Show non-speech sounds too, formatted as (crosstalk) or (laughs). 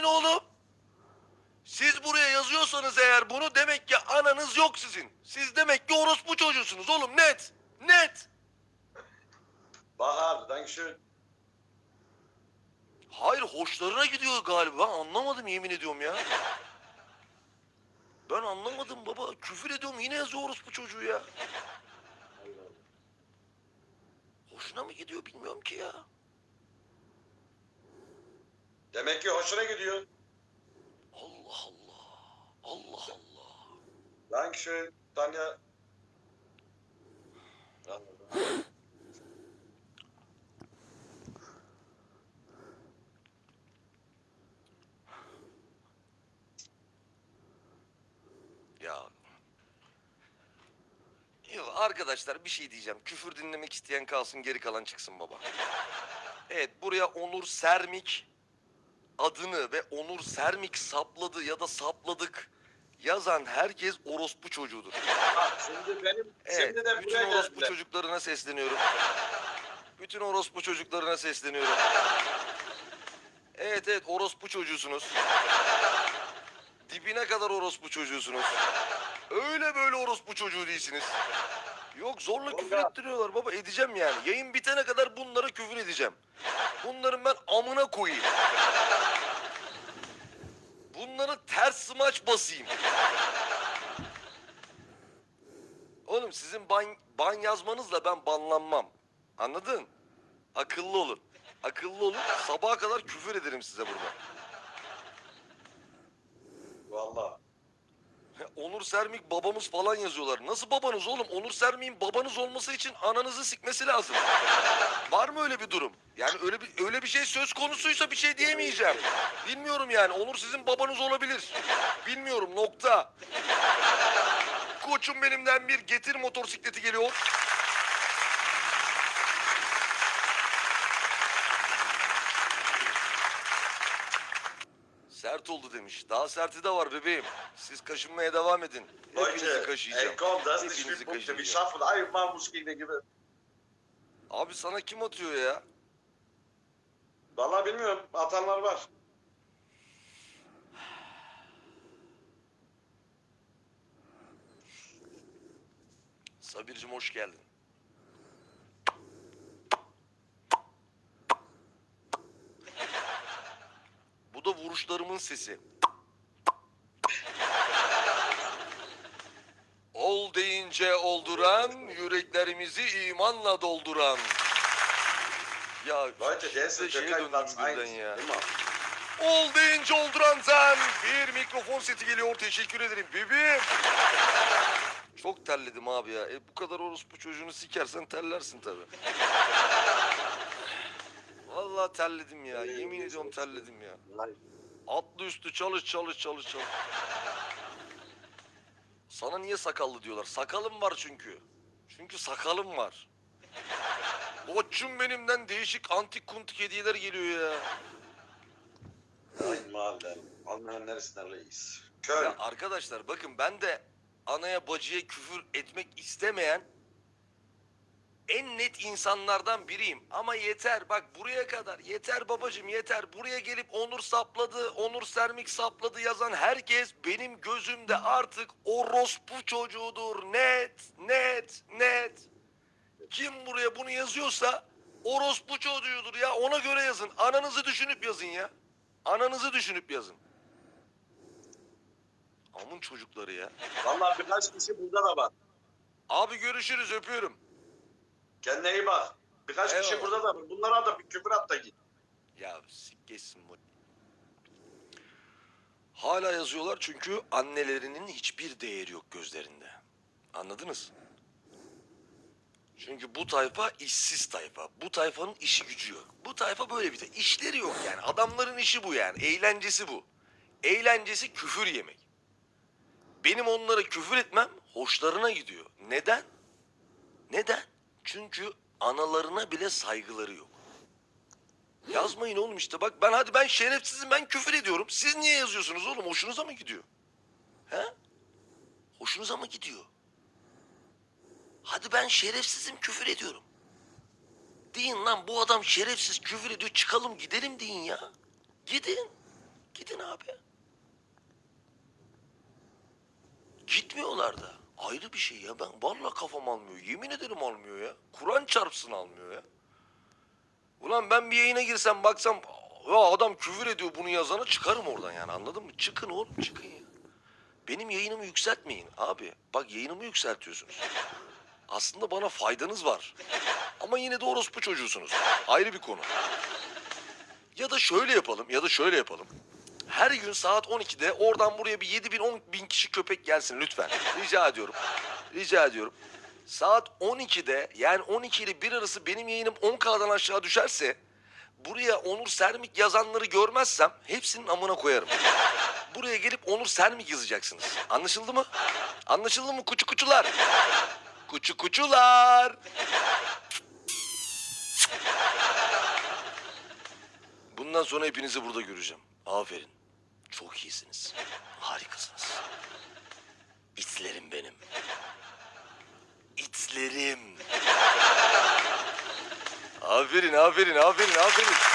yazmayın oğlum. Siz buraya yazıyorsanız eğer bunu demek ki ananız yok sizin. Siz demek ki orospu çocuğusunuz oğlum net. Net. Bak abi, dankeschön. Hayır hoşlarına gidiyor galiba. Anlamadım yemin ediyorum ya. Ben anlamadım baba. Küfür ediyorum yine yazıyor orospu çocuğu ya. Hoşuna mı gidiyor bilmiyorum ki ya. Demek ki hoşuna gidiyor. Allah Allah. Allah Allah. Dankeschön, Tanya. Anladım. Ya. Yok arkadaşlar bir şey diyeceğim. Küfür dinlemek isteyen kalsın geri kalan çıksın baba. Evet buraya Onur Sermik adını ve Onur Sermik sapladı ya da sapladık yazan herkes orospu çocuğudur. (laughs) Şimdi benim, Evet, şimdi de bütün buraya orospu geldiler. çocuklarına sesleniyorum. Bütün orospu çocuklarına sesleniyorum. Evet evet orospu çocuğusunuz. Dibine kadar orospu çocuğusunuz. Öyle böyle orospu çocuğu değilsiniz. Yok zorla küfür ettiriyorlar baba edeceğim yani. Yayın bitene kadar bunlara küfür edeceğim. Bunların ben amına koyayım. Bunları ters smaç basayım. Oğlum sizin ban, ban yazmanızla ben banlanmam. Anladın? Akıllı olun. Akıllı olun. Sabaha kadar küfür ederim size burada. Vallahi. Onur Sermik babamız falan yazıyorlar. Nasıl babanız oğlum? Onur Sermik'in babanız olması için ananızı sikmesi lazım. Var mı öyle bir durum? Yani öyle bir öyle bir şey söz konusuysa bir şey diyemeyeceğim. Bilmiyorum yani. Onur sizin babanız olabilir. Bilmiyorum nokta. Koçum benimden bir getir motosikleti geliyor. Sert oldu demiş. Daha serti de var bebeğim. Siz kaşınmaya devam edin. Hepinizi kaşıyacağım. ey komm, das ist Hepinizi. Wir kaşıyacağım. schaffen einmal muss gegen den gewinnen. Abi sana kim atıyor ya? Vallahi bilmiyorum, atanlar var. Sabircim hoş geldin. Da vuruşlarımın sesi. Ol deyince olduran, yüreklerimizi imanla dolduran. Ya Leute, der ist şeye Türkei döndüm Platz 1. birden ya. Immer. Ol deyince olduran sen. Bir mikrofon seti geliyor. Teşekkür ederim bebeğim. Çok terledim abi ya. E bu kadar orospu çocuğunu sikersen terlersin tabii. Vallahi terledim ya. Yemin ediyorum terledim ya. Atlı üstü çalış çalış çalış çalış. Sana niye sakallı diyorlar? Sakalım var çünkü. Çünkü sakalım var. Koçum benimden değişik antik kuntik hediyeler geliyor ya. Einmal der Almanın neresinden reis? Köln. Ya arkadaşlar bakın ben de anaya bacıya küfür etmek istemeyen en net insanlardan biriyim. Ama yeter bak buraya kadar yeter babacım yeter. Buraya gelip Onur sapladı, Onur Sermik sapladı yazan herkes benim gözümde artık orospu çocuğudur. Net, net, net. Kim buraya bunu yazıyorsa orospu çocuğudur ya ona göre yazın. Ananızı düşünüp yazın ya. Ananızı düşünüp yazın. Amın çocukları ya. Vallahi birkaç kişi burada da var. Abi görüşürüz öpüyorum. Kendine iyi bak. Birkaç kişi Eyvallah. burada da var. Bunlara da bir küfür at da git. Ya sik geçsin bu. Hala yazıyorlar çünkü annelerinin hiçbir değeri yok gözlerinde. Anladınız? Çünkü bu tayfa işsiz tayfa. Bu tayfanın işi gücü yok. Bu tayfa böyle bir de işleri yok yani. Adamların işi bu yani. Eğlencesi bu. Eğlencesi küfür yemek. Benim onlara küfür etmem hoşlarına gidiyor. Neden? Neden? Çünkü analarına bile saygıları yok. Yazmayın oğlum işte bak ben hadi ben şerefsizim ben küfür ediyorum. Siz niye yazıyorsunuz oğlum hoşunuza mı gidiyor? He? Hoşunuza mı gidiyor? Hadi ben şerefsizim küfür ediyorum. Deyin lan bu adam şerefsiz küfür ediyor çıkalım gidelim deyin ya. Gidin. Gidin abi. Gitmiyorlar da. Ayrı bir şey ya. Ben vallahi kafam almıyor. Yemin ederim almıyor ya. Kur'an çarpsın almıyor ya. Ulan ben bir yayına girsem baksam ya adam küfür ediyor bunu yazana çıkarım oradan yani anladın mı? Çıkın oğlum çıkın ya. Benim yayınımı yükseltmeyin abi. Bak yayınımı yükseltiyorsunuz. Aslında bana faydanız var. Ama yine de orospu çocuğusunuz. Ayrı bir konu. Ya da şöyle yapalım ya da şöyle yapalım. Her gün saat 12'de oradan buraya bir 7 bin 10 bin kişi köpek gelsin lütfen. Rica ediyorum. Rica ediyorum. Saat 12'de yani 12 ile 1 arası benim yayınım 10K'dan aşağı düşerse buraya Onur Sermik yazanları görmezsem hepsinin amına koyarım. Buraya gelip Onur Sermik yazacaksınız. Anlaşıldı mı? Anlaşıldı mı kuçu kuçular? Kuçu kuçular. Bundan sonra hepinizi burada göreceğim. Aferin. Çok iyisiniz. Harikasınız. İtlerim benim. İtlerim. Aferin, aferin, aferin, aferin.